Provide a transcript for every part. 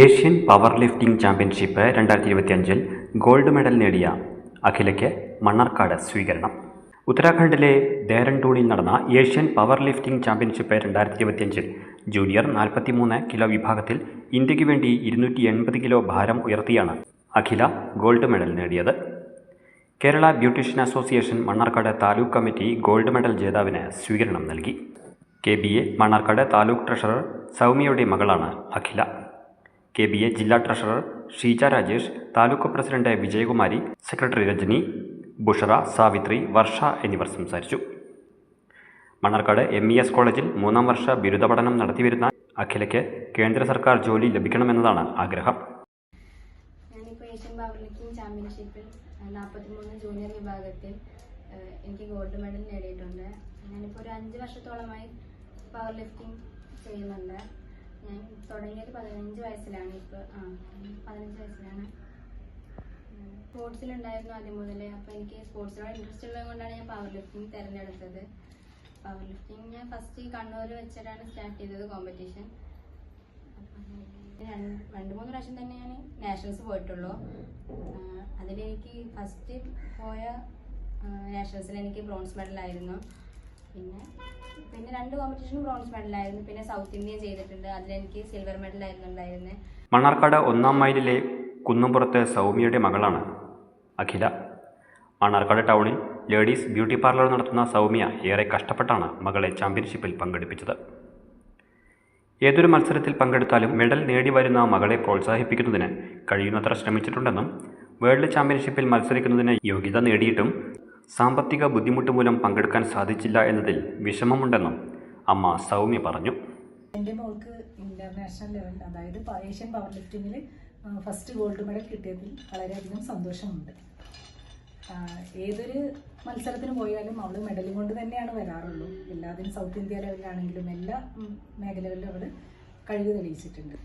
Asian power lifting championship രണ്ടായിരത്തി ഇരുപത്തിയഞ്ചിൽ gold medal നേടിയ അഖിലയ്ക്ക് മണ്ണാർക്കാട് സ്വീകരണം. ഉത്തരാഖണ്ഡിലെ ദേരൻഡൂണിൽ നടന്ന ഏഷ്യൻ പവർ ലിഫ്റ്റിംഗ് ചാമ്പ്യൻഷിപ്പ് രണ്ടായിരത്തി ഇരുപത്തിയഞ്ചിൽ ജൂനിയർ നാൽപ്പത്തിമൂന്ന് കിലോ വിഭാഗത്തിൽ ഇന്ത്യയ്ക്ക് വേണ്ടി ഇരുന്നൂറ്റി എൺപത് കിലോ ഭാരം ഉയർത്തിയാണ് അഖില ഗോൾഡ് മെഡൽ നേടിയത്. Kerala beautician association Mannarkkad taluk committee gold medal ജേതാവിന് സ്വീകരണം നൽകി. K B A Mannarkkad taluk treasurer സൗമ്യയുടെ മകളാണ് അഖില. കെ ബി എ ജില്ലാ treasurer Sheeja Rajesh taluk president Vijayakumari secretary Rajani Bushara Savithri Varsha എന്നിവർ സംസാരിച്ചു. Mannarkkad M E S കോളേജിൽ മൂന്നാം വർഷ ബിരുദ പഠനം നടത്തിവരുന്ന അഖിലയ്ക്ക് കേന്ദ്ര സർക്കാർ ജോലി ലഭിക്കണമെന്നതാണ് ആഗ്രഹം. ചാമ്പ്യൻഷിപ്പിൽ നാൽപ്പത്തിമൂന്ന് ജൂനിയർ വിഭാഗത്തിൽ എനിക്ക് ഗോൾഡ് മെഡൽ നേടിയിട്ടുണ്ട്. ഞാനിപ്പോൾ ഒരു അഞ്ച് വർഷത്തോളമായി പവർ ലിഫ്റ്റിംഗ് ചെയ്യുന്നുണ്ട്. ഞാൻ തുടങ്ങിയത് പതിനഞ്ച് വയസ്സിലാണ് ഇപ്പോൾ ആ പതിനഞ്ച് വയസ്സിലാണ്. സ്പോർട്സിലുണ്ടായിരുന്നു ആദ്യം മുതലേ. അപ്പോൾ എനിക്ക് സ്പോർട്സിനോട് ഇൻട്രസ്റ്റ് ഉള്ളത് കൊണ്ടാണ് ഞാൻ പവർ ലിഫ്റ്റിംഗ് തിരഞ്ഞെടുത്തത്. പവർ ലിഫ്റ്റിംഗ് ഞാൻ ഫസ്റ്റ് കണ്ണൂർ വെച്ചിട്ടാണ് സ്റ്റാർട്ട് ചെയ്തത് കോമ്പറ്റീഷൻ രണ്ട് മൂന്ന് പ്രാവശ്യം തന്നെ ഞാൻ നാഷണൽസ് പോയിട്ടുള്ളൂ. അതിലെനിക്ക് ഫസ്റ്റ് പോയ നാഷണൽസിൽ എനിക്ക് ബ്രോൺസ് മെഡലായിരുന്നു പിന്നെ പിന്നെ രണ്ട് കോമ്പറ്റീഷനും ബ്രോൺസ് മെഡൽ ആയിരുന്നു. പിന്നെ സൗത്ത് ഇന്ത്യ ചെയ്തിട്ടുണ്ട്. അതിലെനിക്ക് സിൽവർ മെഡൽ ആയിരുന്നു ഉണ്ടായിരുന്നത് മണ്ണാർക്കാട് ഒന്നാം മൈലിലെ കുന്നുംപുറത്ത് സൗമ്യയുടെ മകളാണ് അഖില. മണ്ണാർക്കാട് ടൗണിൽ ലേഡീസ് ബ്യൂട്ടി പാർലർ നടത്തുന്ന സൗമ്യ ഏറെ കഷ്ടപ്പെട്ടാണ് മകളെ ചാമ്പ്യൻഷിപ്പിൽ പങ്കെടുപ്പിച്ചത്. ഏതൊരു മത്സരത്തിൽ പങ്കെടുത്താലും മെഡൽ നേടി വരുന്ന മകളെ പ്രോത്സാഹിപ്പിക്കുന്നതിന് കഴിയുന്നത്ര ശ്രമിച്ചിട്ടുണ്ടെന്നും വേൾഡ് ചാമ്പ്യൻഷിപ്പിൽ മത്സരിക്കുന്നതിന് യോഗ്യത നേടിയിട്ടും സാമ്പത്തിക ബുദ്ധിമുട്ട് മൂലം പങ്കെടുക്കാൻ സാധിച്ചില്ല എന്നതിൽ വിഷമമുണ്ടെന്നും അമ്മ സൗമ്യ പറഞ്ഞു. എന്റെ മോൾക്ക് ഇന്റർനാഷണൽ ലെവൽ അതായത് ഏഷ്യൻ പവർ ലിഫ്റ്റിങ്ങിൽ ഫസ്റ്റ് ഗോൾഡ് മെഡൽ കിട്ടിയതിൽ വളരെയധികം സന്തോഷമുണ്ട്. ഏതൊരു മത്സരത്തിന് പോയാലും അവൾ മെഡലും കൊണ്ട് തന്നെയാണ് വരാറുള്ളൂ. എല്ലാത്തിനും സൗത്ത് ഇന്ത്യ ലെവലിലാണെങ്കിലും എല്ലാ മേഖലകളിലും അവൾ കഴിവ് തെളിയിച്ചിട്ടുണ്ട്.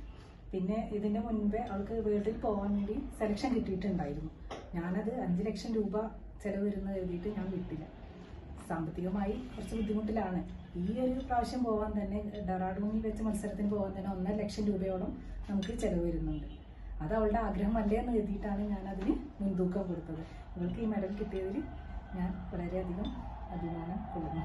പിന്നെ ഇതിന്റെ മുൻപേ അവൾക്ക് വേൾഡിൽ പോകാൻ വേണ്ടി സെലക്ഷൻ കിട്ടിയിട്ടുണ്ടായിരുന്നു. ഞാനത് അഞ്ച് ലക്ഷം രൂപ ചിലവ് വരുന്നത് എഴുതിയിട്ട് ഞാൻ വിട്ടില്ല. സാമ്പത്തികമായി കുറച്ച് ബുദ്ധിമുട്ടിലാണ്. ഈ ഒരു പ്രാവശ്യം പോകാൻ തന്നെ ഡെറാഡൂണിൽ വെച്ച് മത്സരത്തിന് പോകാൻ തന്നെ ഒന്നര ലക്ഷം രൂപയോളം നമുക്ക് ചിലവ് വരുന്നുണ്ട് അത് അവളുടെ ആഗ്രഹമല്ലേ എന്ന് കരുതിയിട്ടാണ് ഞാൻ അതിന് മുൻതൂക്കം കൊടുത്തത്. അവൾക്ക് ഈ മെഡൽ കിട്ടിയതിൽ ഞാൻ വളരെയധികം അഭിമാനം കൊള്ളുന്നു.